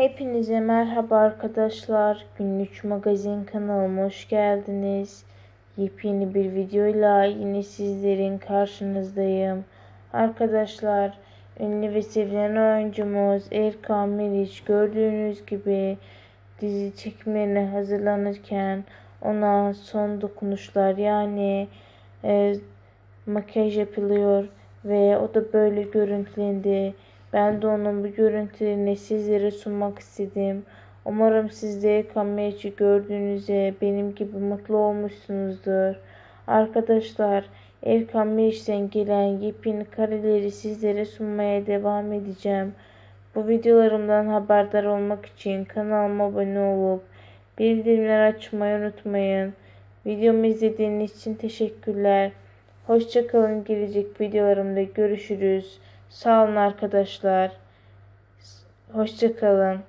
Hepinize merhaba arkadaşlar. Günlük magazin kanalıma hoş geldiniz. Yepyeni bir videoyla yine sizlerin karşınızdayım. Arkadaşlar, ünlü ve sevilen oyuncumuz Erkan Meriç gördüğünüz gibi dizi çekimlerine hazırlanırken ona son dokunuşlar yani e, makyaj yapılıyor ve o da böyle görüntülendi. Ben de onun bu görüntülerini sizlere sunmak istedim. Umarım siz de kamerayı gördüğünüzde benim gibi mutlu olmuşsunuzdur. Arkadaşlar Erkan Meriç'ten gelen yepyeni kareleri sizlere sunmaya devam edeceğim. Bu videolarımdan haberdar olmak için kanalıma abone olup bildirimleri açmayı unutmayın. Videomu izlediğiniz için teşekkürler. Hoşçakalın. Gelecek videolarımda görüşürüz. Sağ olun arkadaşlar. Hoşçakalın.